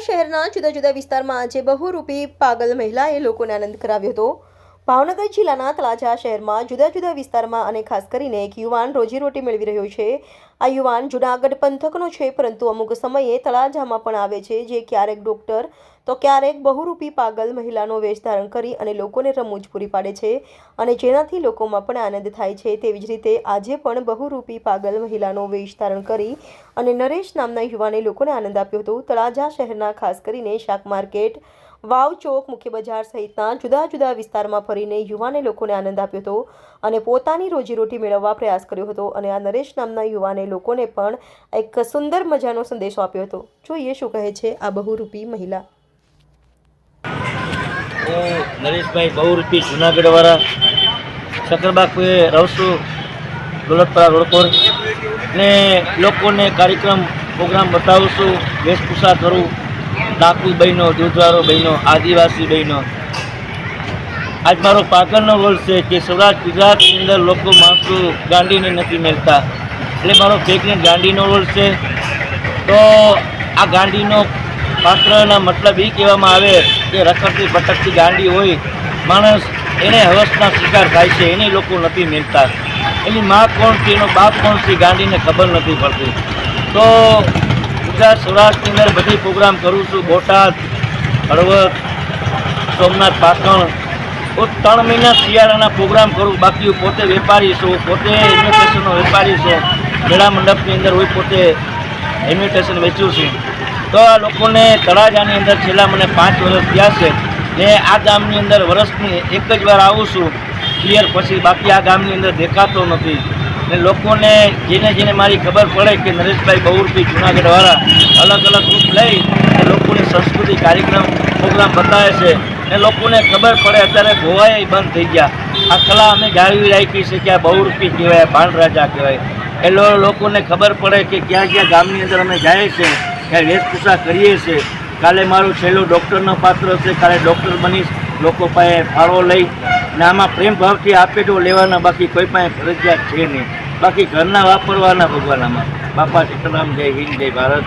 શહેરના જુદા જુદા વિસ્તારમાં આજે બહુરૂપી પાગલ મહિલાએ લોકોને આનંદ કરાવ્યો હતો. ભાવનગર જિલ્લાના તળાજા શહેરમાં જુદા જુદા વિસ્તારમાં અને ખાસ કરીને એક યુવાન રોજીરોટી મેળવી રહ્યો છે. આ યુવાન જુનાગઢ પંથકનો છે, પરંતુ અમુક સમયે તળાજામાં પણ આવે છે, જે ક્યારેક ડોક્ટર, તો ક્યારેક બહુરૂપી પાગલ મહિલાનો વેશ ધારણ કરી અને લોકોને રમૂજ પૂરી પાડે છે અને જેનાથી લોકોમાં પણ આનંદ થાય છે. તેવી જ રીતે આજે પણ બહુરૂપી પાગલ મહિલાનો વેશ ધારણ કરી અને નરેશ નામના યુવાને લોકોને આનંદ આપ્યો હતો. તળાજા શહેરના ખાસ કરીને શાક માર્કેટ વાવ ચોક, મુખ્ય બજાર સહિતના જુદા જુદા વિસ્તારમાં ફરીને યુવાને લોકોને આનંદ આપ્યો હતો અને પોતાની રોજીરોટી મેળવવા પ્રયાસ કર્યો હતો અને આ નરેશ નામના યુવાને લોકોને પણ એક સુંદર મજાનો સંદેશો આપ્યો હતો. જોઈએ શું કહે છે આ બહુરૂપી મહિલા. નરેશભાઈ બહુરૂપી જુનાગઢવાળા શકરબાગ રહું છું દોલતપરા રોડ પર ને લોકોને કાર્યક્રમ, પ્રોગ્રામ બતાવું વેશભૂષા કરું ડાકુ બહેનો દૂધવાળો બહેનો, આદિવાસી બહેનો. આજ મારો પાકરનો રોલ છે કે સૌરાષ્ટ્ર ગુજરાતની અંદર લોકો માણસો ગાંડીને નથી મેળતા એટલે મારો ફેકને ગાંડીનો રોલ છે. તો આ ગાંડીનો પાત્રના મતલબ એ કહેવામાં આવે કે રખડતી ભટકતી ગાંડી હોય, માણસ એને હવસના શિકાર થાય છે, એને લોકો નથી મેળતા એની મા કોણ છે, એનો બાપ કોણ છે ગાંડીને ખબર નથી પડતી. તો ગુજરાત સૌરાષ્ટ્રની અંદર બધી પ્રોગ્રામ કરું છું. બોટાદ, હળવદ, સોમનાથ, પાટણ. ત્રણ મહિના શિયાળાના પ્રોગ્રામ કરું. બાકી હું પોતે વેપારી છું. પોતે ઇન્વિટેશનનો વેપારી છું. મેળા મંડપની અંદર હું પોતે ઇન્વિટેશન વેચું છું. તો આ લોકોને તળાજાની અંદર છેલ્લા મને પાંચ વર્ષ થયા છે. ને આ ગામની અંદર વર્ષની એક જ વાર આવું છું. ક્લિયર પછી બાકી આ ગામની અંદર દેખાતો નથી. ને લોકોને જેને જેને મારી ખબર પડે કે નરેશભાઈ બહુરથી જુનાગઢવાળા અલગ અલગ રૂપ લઈ અને લોકોને સંસ્કૃતિ કાર્યક્રમ, પ્રોગ્રામ બતાવે છે ને લોકોને ખબર પડે અત્યારે ગોવાએ બંધ થઈ ગયા. આ કલા અમે જાળવી રાખી છે કે આ બહુરૂપી કહેવાય ભાણ રાજા કહેવાય. એટલે લોકોને ખબર પડે કે ક્યાં ક્યાં ગામની અંદર અમે જઈએ છીએ ક્યાં વેશભૂષા કરીએ છીએ કાલે મારું છેલ્લું ડૉક્ટરનો પાત્ર છે, કાલે ડૉક્ટર બનીશ, લોકો પાસે ફાળો લઈ ને આમાં પ્રેમ ભાવથી આપે તો લેવાના બાકી કોઈ પાસે ફરજિયાત છે નહીં. બાકી ઘરના વાપરવાના ભગવાન આમાં. બાપા સીતારામ જય હિન્દ જય ભારત.